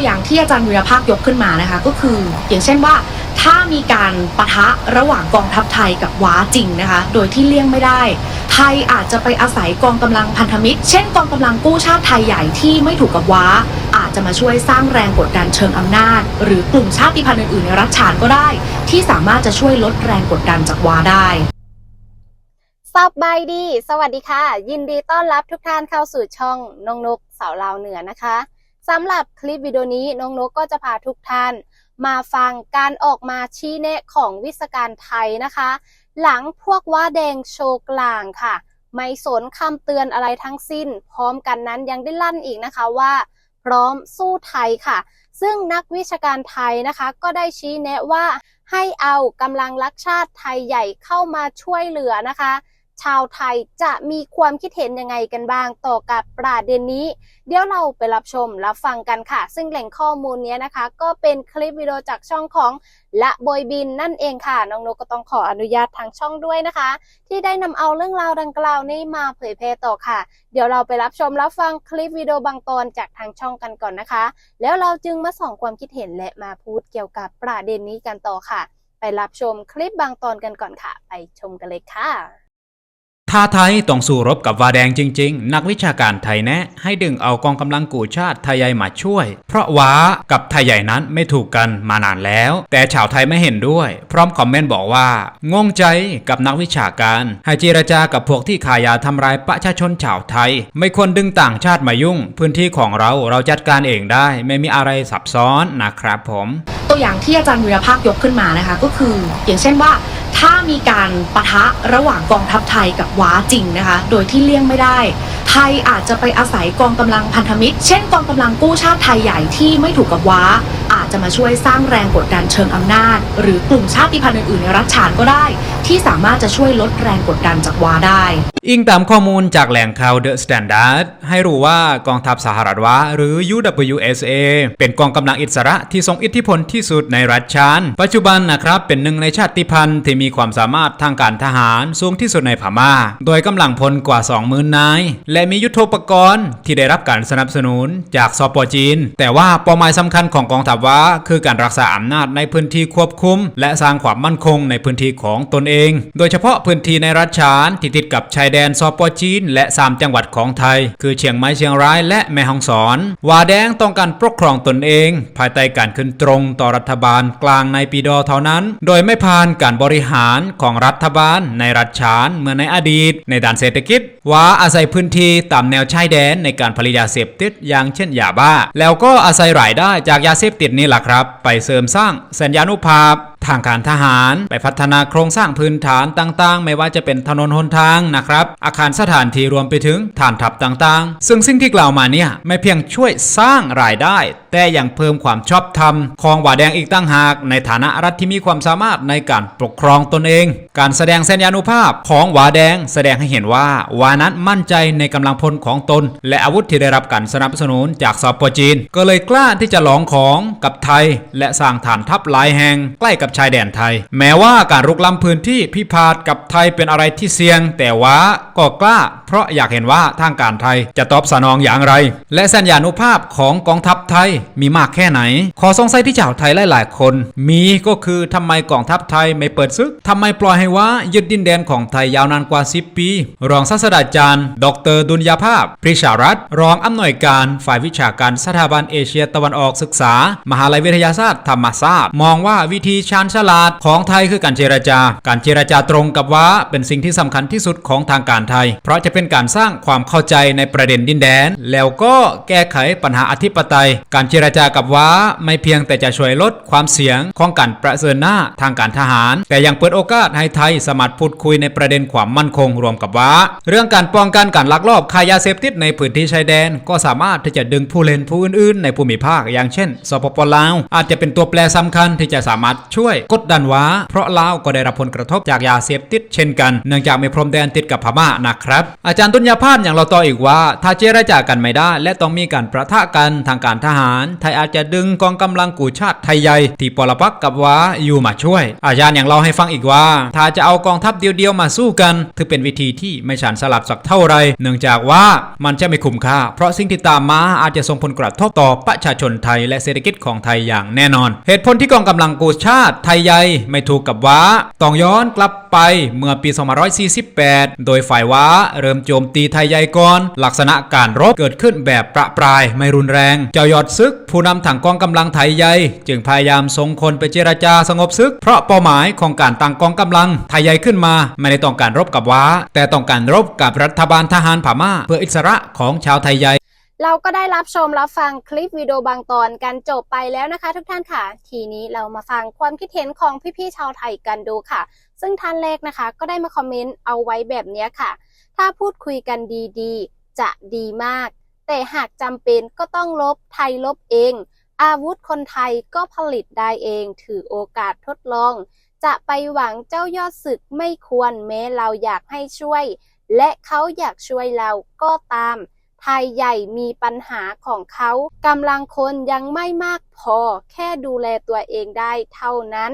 ตัวอย่างที่อาจารย์วีรภาคยกขึ้นมานะคะ ก็คืออย่างเช่นว่าถ้ามีการปะทะระหว่างกองทัพไทยกับว้าจริงนะคะ โดยที่เลี่ยงไม่ได้ ไทยอาจจะไปอาศัยกองกำลังพันธมิตร เช่นกองกำลังกู้ชาติไทยใหญ่ที่ไม่ถูกกับว้า อาจจะมาช่วยสร้างแรงกดดันเชิงอำนาจ หรือกลุ่มชาติพันธุ์อื่นๆในรัฐฉานก็ได้ ที่สามารถจะช่วยลดแรงกดดันจากว้าได้สบายดี สวัสดีค่ะ ยินดีต้อนรับทุกท่านเข้าสู่ช่องนงนุกสาวลาวเหนือนะคะ สำหรับคลิปวิดีโอนี้น้องนกก็จะพาทุกท่าน มาฟังการออกมาชี้แนะของวิศการไทยนะคะ หลังพวกว่าแดงโชว์กลางค่ะ ไม่สนคำเตือนอะไรทั้งสิ้น พร้อมกันนั้นยังได้ลั่นอีกนะคะว่า พร้อมสู้ไทยค่ะ ซึ่งนักวิชาการไทยนะคะ ก็ได้ชี้แนะว่าให้เอากำลังรักชาติไทยใหญ่เข้ามาช่วยเหลือนะคะ ชาวไทยจะมีความคิดเห็นยังไงกันบ้างต่อกับประเด็นนี้ เดี๋ยวเราไปรับชมรับฟังกันค่ะ ซึ่งแหล่งข้อมูลนี้นะคะ ก็เป็นคลิปวิดีโอจากช่องของละบอยบินนั่นเองค่ะ น้องนกก็ต้องขออนุญาตทางช่องด้วยนะคะ ที่ได้นำเอาเรื่องราวดังกล่าวนี้มาเผยแพร่ต่อค่ะ เดี๋ยวเราไปรับชมรับฟังคลิปวิดีโอบางตอนจากทางช่องกันก่อนนะคะ แล้วเราจึงมาส่องความคิดเห็นและมาพูดเกี่ยวกับประเด็นนี้กันต่อค่ะ ไปรับชมคลิปบางตอนกันก่อนค่ะ ไปชมกันเลยค่ะ ถ้าไทยต้องสู้รบกับวาแดงจริง ๆ นักวิชาการไทยแนะ ให้ดึงเอากองกำลังกูชาติไทยใหญ่มาช่วย เพราะว้ากับไทยใหญ่นั้นไม่ถูกกันมานานแล้ว แต่ชาวไทยไม่เห็นด้วย พร้อมคอมเมนต์บอกว่างงใจกับนักวิชาการ ให้เจรจากับพวกที่ขายยาทำร้ายประชาชนชาวไทย ไม่ควรดึงต่างชาติมายุ่ง พื้นที่ของเราเราจัดการเองได้ ไม่มีอะไรซับซ้อนนะครับผม ตัวอย่างที่อาจารย์วีรภาคยกขึ้นมานะคะก็คือ อย่างเช่นว่า ถ้ามีการปะทะระหว่างกองทัพไทยกับว้าจริงนะคะ โดยที่เลี่ยงไม่ได้ ไทยอาจจะไปอาศัยกองกำลังพันธมิตร เช่นกองกำลังกู้ชาติไทยใหญ่ที่ไม่ถูกกับว้า จะมาช่วยสร้างแรงกดดันเชิงอำนาจ หรือกลุ่มชาติพันธุ์อื่นๆในรัฐฉานก็ได้ ที่สามารถจะช่วยลดแรงกดดันจากว้าได้ อิงตามข้อมูลจากแหล่งข่าว The Standard ให้รู้ว่ากองทัพสหรัฐวะหรือ UWSA เป็นกองกำลังอิสระที่ทรงอิทธิพลที่สุดในรัฐชาน ปัจจุบันนะครับเป็นหนึ่งในชาติพันธุ์ที่มีความสามารถทางการทหารสูงที่สุดในพม่า โดยกำลังพลกว่า 20,000นาย และมียุทโธปกรณ์ที่ได้รับการสนับสนุนจากสปจีน แต่ว่าเป้าหมายสำคัญของกองทัพวะคือการรักษาอำนาจในพื้นที่ควบคุม และสร้างความมั่นคงในพื้นที่ของตนเอง โดยเฉพาะพื้นที่ในรัฐฉานที่ติดกับชายแดนสปจีน และ 3 จังหวัดของไทย คือเชียงใหม่เชียงรายและแม่ฮ่องสอนวาแดงต้องการปกครองตนเอง ภายใต้การขึ้นตรงต่อรัฐบาลกลางในปีดอเท่านั้น โดยไม่ผ่านการบริหารของรัฐบาลในรัฐฉานเหมือนในอดีต ในด้านเศรษฐกิจว่าอาศัยพื้นที่ตามแนวชายแดนในการผลิตยาเสพติดอย่างเช่นยาบ้า แล้วก็อาศัยรายได้จากยาเสพติดนี่แหละครับ ไปเสริมสร้างสัญญาณุภาพ ทางการทหาร ไปพัฒนาโครงสร้างพื้นฐานต่างๆ ไม่ว่าจะเป็นถนนหนทางนะครับ อาคารสถานที่รวมไปถึงฐานทัพต่างๆ ซึ่งสิ่งที่กล่าวมาเนี่ยไม่เพียงช่วยสร้างรายได้ แต่ยังเพิ่มความชอบธรรมของหวาแดงอีกตั้งหาก ในฐานะรัฐที่มีความสามารถในการปกครองตนเอง การแสดงสัญญานุภาพของหวาแดง แสดงให้เห็นว่าวานั้นมั่นใจในกำลังพลของตน และอาวุธที่ได้รับการสนับสนุนจากสปจีน ก็เลยกล้าที่จะลองของกับไทย และสร้างฐานทัพหลายแห่งใกล้กับชายแดนไทย แม้ว่าการรุกล้ำพื้นที่พิพาทกับไทยเป็นอะไรที่เสี่ยง แต่ว่าก็กล้า เพราะอยากเห็นว่าทางการไทยจะตอบสนองอย่างไร และสัญญานุภาพของกองทัพไทยมีมากแค่ไหน ขอสงสัยที่ชาวไทยหลาย ๆ คน มีก็คือทำไมกองทัพไทยไม่เปิดซึกทำไมปล่อยให้ว่ายึดดินแดนของไทยยาวนานกว่า 10 ปี รองศาสตราจารย์ ดรดุลยภาพ ปริชารัตรองอำนวยการฝ่ายวิชาการสถาบันเอเชียตะวันออกศึกษา มหาลัยวิทยาศาสตร์ธรรมศาสตร์ มองว่าวิธีชาญฉลาดของไทยคือการเจรจา การเจรจาตรงกับว่าเป็นสิ่งที่สำคัญที่สุดของทางการไทย เพราะจะเป็นการสร้างความเข้าใจในประเด็นดินแดน แล้วก็แก้ไขปัญหาอธิปไตย การเจรจากับว่าไม่เพียงแต่จะช่วยลดความเสี่ยงของการประเสริญหน้าทางการทหาร แต่ยังเปิดโอกาสให้ไทยสามารถพูดคุยในประเด็นความมั่นคงรวมกับว่าเรื่องการป้องกันการลักลอบค้ายาเสพติดในพื้นที่ชายแดน ก็สามารถที่จะดึงผู้เล่นผู้อื่นๆ ในภูมิภาคอย่างเช่น สปปลาวอาจจะเป็นตัวแปรสำคัญที่จะสามารถช่วยวย กดดันว้า เพราะลาวก็ได้รับผลกระทบจากยาเสพติดเช่นกัน เนื่องจากมีพรมแดนติดกับพม่านะครับ อาจารย์ตุนยภาพอย่างเราต่ออีกว่า ถ้าเจรจากันไม่ได้ และต้องมีการประทะกันทางการทหาร ไทยอาจจะดึงกองกำลังกูชาติไทยใหญ่ที่ปรปักกับว้าอยู่มาช่วย อาจารย์อย่างเราให้ฟังอีกว่า ถ้าจะเอากองทัพเดียวๆมาสู้กันถือเป็นวิธีที่ไม่ฉันสลับสักเท่าไร เนื่องจากว่ามันจะไม่คุ้มค่า เพราะสิ่งที่ตามมาอาจจะส่งผลกระทบต่อประชาชนไทยและเศรษฐกิจของไทยอย่างแน่นอน เหตุผลที่กองกำลังกูชาติไทยใหญ่ไม่ถูกกับว้า ต้องย้อนกลับไปเมื่อปี 2548 โดยฝ่ายว้าเริ่มโจมตีไทยใหญ่ก่อน ลักษณะการรบเกิดขึ้นแบบประปรายไม่รุนแรง เจ้ายอดซึก ผู้นำถังกองกำลังไทยใหญ่จึงพยายามส่งคนไปเจรจาสงบซึก เพราะเป้าหมายของการตั้งกองกำลังไทยใหญ่ขึ้นมา ไม่ได้ต้องการรบกับว้า แต่ต้องการรบกับรัฐบาลทหารพม่า เพื่ออิสระของชาวไทยใหญ่ เราก็ได้รับชมรับฟังคลิปวิดีโอบางตอนกันจบไปแล้วนะคะ ทุกท่านค่ะ ทีนี้เรามาฟังความคิดเห็นของพี่ๆชาวไทยกันดูค่ะ ซึ่งท่านแรกนะคะ ก็ได้มาคอมเมนต์เอาไว้แบบนี้ค่ะ ถ้าพูดคุยกันดีๆ จะดีมาก แต่หากจำเป็นก็ต้องลบไทยลบเอง อาวุธคนไทยก็ผลิตได้เอง ถือโอกาสทดลอง จะไปหวังเจ้ายอดศึกไม่ควรแม้เราอยากให้ช่วย และเขาอยากช่วยเราก็ตาม ไทยใหญ่มีปัญหาของเขากำลังคนยังไม่มากพอ แค่ดูแลตัวเองได้เท่านั้น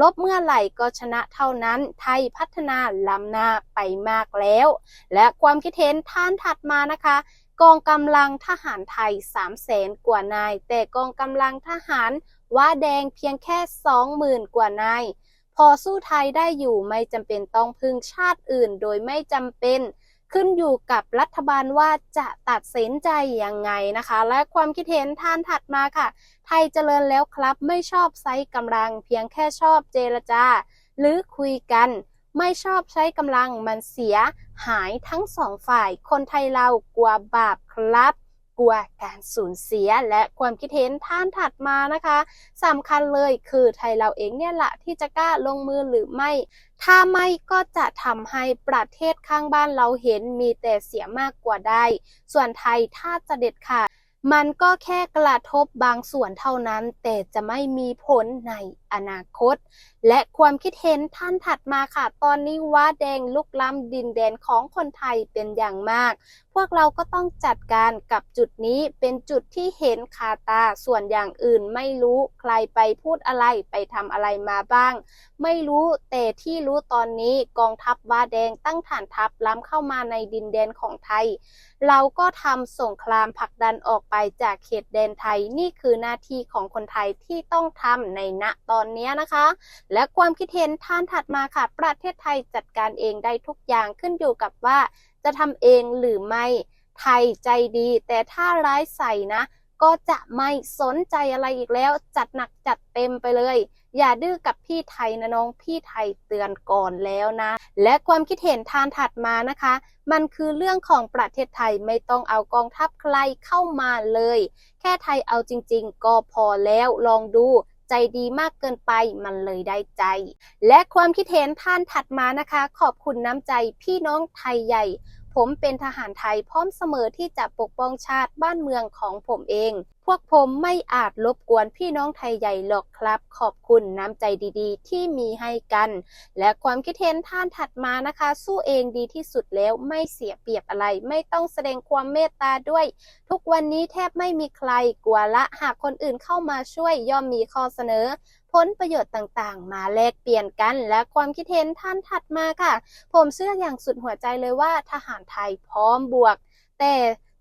ลบเมื่อไหร่ก็ชนะเท่านั้น ไทยพัฒนาล้ำหน้าไปมากแล้ว และความคิดเห็นท่านถัดมานะคะ กองกำลังทหารไทย3 0 0แสนกว่านาย แต่กองกำลังทหารว่าแดงเพียงแค่ 20,000 กว่านาย พอสู้ไทยได้อยู่ไม่จำเป็นต้องพึ่งชาติอื่น โดยไม่จำเป็น ขึ้นอยู่กับรัฐบาลว่าจะตัดสินใจยังไงนะคะ และความคิดเห็นท่านถัดมาค่ะ ไทยเจริญแล้วครับ ไม่ชอบใช้กำลัง เพียงแค่ชอบเจรจา หรือคุยกัน ไม่ชอบใช้กำลังมันเสียหายทั้งสองฝ่าย คนไทยเรากลัวบาปครับ กลัวการสูญเสียและความคิดเห็นท่านถัดมานะคะสำคัญเลยคือไทยเราเองเนี่ยแหละที่จะกล้าลงมือหรือไม่ ถ้าไม่ก็จะทำให้ประเทศข้างบ้านเราเห็นมีแต่เสียมากกว่าได้ ส่วนไทยถ้าจะเด็ดขาดมันก็แค่กระทบบางส่วนเท่านั้น แต่จะไม่มีผลใน อนาคต และความคิดเห็นท่านถัดมาค่ะ ตอนนี้ว้าแดงลุกล้ำดินแดนของคนไทยเป็นอย่างมาก พวกเราก็ต้องจัดการกับจุดนี้เป็นจุดที่เห็นคาตาส่วนอย่างอื่นไม่รู้ใครไปพูดอะไรไปทำอะไรมาบ้าง ไม่รู้แต่ที่รู้ตอนนี้กองทัพว้าแดงตั้งฐานทัพล้ำเข้ามาในดินแดนของไทย เราก็ทำสงครามผลักดันออกไปจากเขตแดนไทยนี่คือหน้าที่ของคนไทยที่ต้องทำในณตอนนี้นะคะ และความคิดเห็นท่านถัดมาค่ะ ประเทศไทยจัดการเองได้ทุกอย่างขึ้นอยู่กับว่าจะทำเองหรือไม่ไทยใจดี แต่ถ้าร้ายใส่นะ ก็จะไม่สนใจอะไรอีกแล้ว จัดหนักจัดเต็มไปเลย อย่าดื้อกับพี่ไทยนะน้องพี่ไทยเตือนก่อนแล้วนะ และความคิดเห็นทานถัดมานะคะ มันคือเรื่องของประเทศไทยไม่ต้องเอากองทัพใครเข้ามาเลย แค่ไทยเอาจริง ๆ ก็พอแล้วลองดู ใจดีมากเกินไปมันเลยได้ใจ และความคิดเห็นท่านถัดมานะคะ ขอบคุณน้ำใจพี่น้องไทยใหญ่ ผมเป็นทหารไทยพร้อมเสมอที่จะปกป้องชาติบ้านเมืองของผมเอง พวกผมไม่อาจรบกวนพี่น้องไทยใหญ่หรอกครับ ขอบคุณน้ำใจดีๆ ที่มีให้กัน และความคิดเห็นท่านถัดมานะคะ สู้เองดีที่สุดแล้วไม่เสียเปรียบอะไร ไม่ต้องแสดงความเมตตาด้วย ทุกวันนี้แทบไม่มีใครกลัวละหากคนอื่นเข้ามาช่วยย่อมมีข้อเสนอ ลประโยชน์ต่างๆ มาแลกเปลี่ยนกัน และความคิดเห็นท่านถัดมาค่ะ ผมเชื่ออย่างสุดหัวใจเลยว่าทหารไทยพร้อมบวก แต่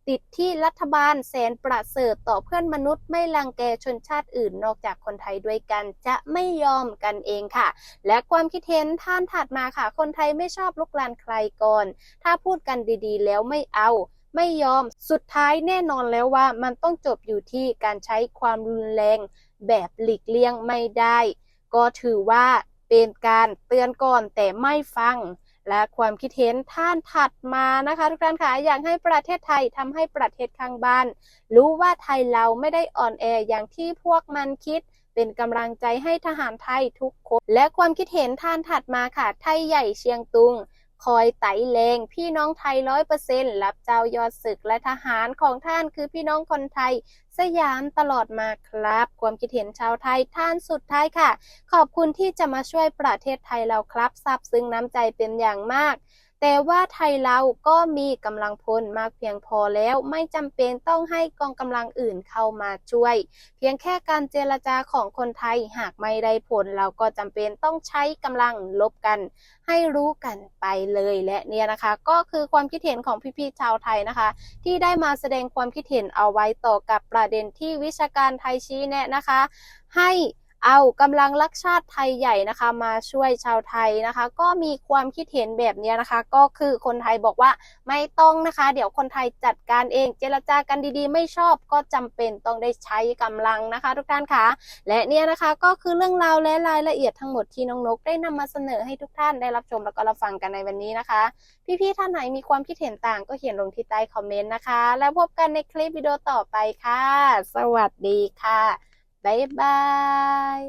ติดที่รัฐบาลแสนประเสริฐต่อเพื่อนมนุษย์ไม่ลังแกชนชาติอื่นนอกจากคนไทยด้วยกันจะไม่ยอมกันเองค่ะ และความคิดเห็นท่านถัดมาค่ะ คนไทยไม่ชอบลุกลานใครก่อน ถ้าพูดกันดีๆ แล้วไม่เอาไม่ยอม สุดท้ายแน่นอนแล้วว่ามันต้องจบอยู่ที่การใช้ความรุนแรง แบบหลีกเลี่ยงไม่ได้ ก็ถือว่าเป็นการเตือนก่อนแต่ไม่ฟัง และความคิดเห็นท่านถัดมานะคะทุกท่านค่ะอยากให้ประเทศไทยทำให้ประเทศข้างบ้าน รู้ว่าไทยเราไม่ได้อ่อนแออย่างที่พวกมันคิดเป็นกำลังใจให้ทหารไทยทุกคน และความคิดเห็นท่านถัดมาค่ะ ไทยใหญ่เชียงตุง คอยไต่เลงพี่น้องไทยร้อยเปอร์เซ็นต์รับเจ้ายอดศึกและทหารของท่านคือพี่น้องคนไทย สยามตลอดมาครับ ความคิดเห็นชาวไทยท่านสุดท้ายค่ะ ขอบคุณที่จะมาช่วยประเทศไทยเราครับซาบซึ้งน้ำใจเป็นอย่างมาก แต่ว่าไทยเราก็มีกำลังพลมากเพียงพอแล้วไม่จำเป็นต้องให้กองกำลังอื่นเข้ามาช่วย เพียงแค่การเจรจาของคนไทยหากไม่ได้ผล เราก็จำเป็นต้องใช้กำลังลบกัน ให้รู้กันไปเลยและเนี่ยนะคะ ก็คือความคิดเห็นของพี่ๆชาวไทยนะคะ ที่ได้มาแสดงความคิดเห็นเอาไว้ต่อกับประเด็นที่วิชาการไทยชี้แนะนะคะ ให้ เอากำลังรักชาติไทยใหญ่นะคะ มาช่วยชาวไทยนะคะ ก็มีความคิดเห็นแบบนี้นะคะ ก็คือคนไทยบอกว่าไม่ต้องนะคะ เดี๋ยวคนไทยจัดการเอง เจรจากันดีๆ ไม่ชอบก็จำเป็นต้องได้ใช้กำลังนะคะ ทุกท่านคะและเนี่ยนะคะก็คือเรื่องราวและรายละเอียดทั้งหมดที่น้องนกได้นำมาเสนอให้ทุกท่านได้รับชมแล้วก็รับฟังกันในวันนี้นะคะ พี่ๆท่านไหนมีความคิดเห็นต่างก็เขียนลงที่ใต้คอมเมนต์นะคะ แล้วพบกันในคลิปวิดีโอต่อไปค่ะ สวัสดีค่ะ บ๊ายบาย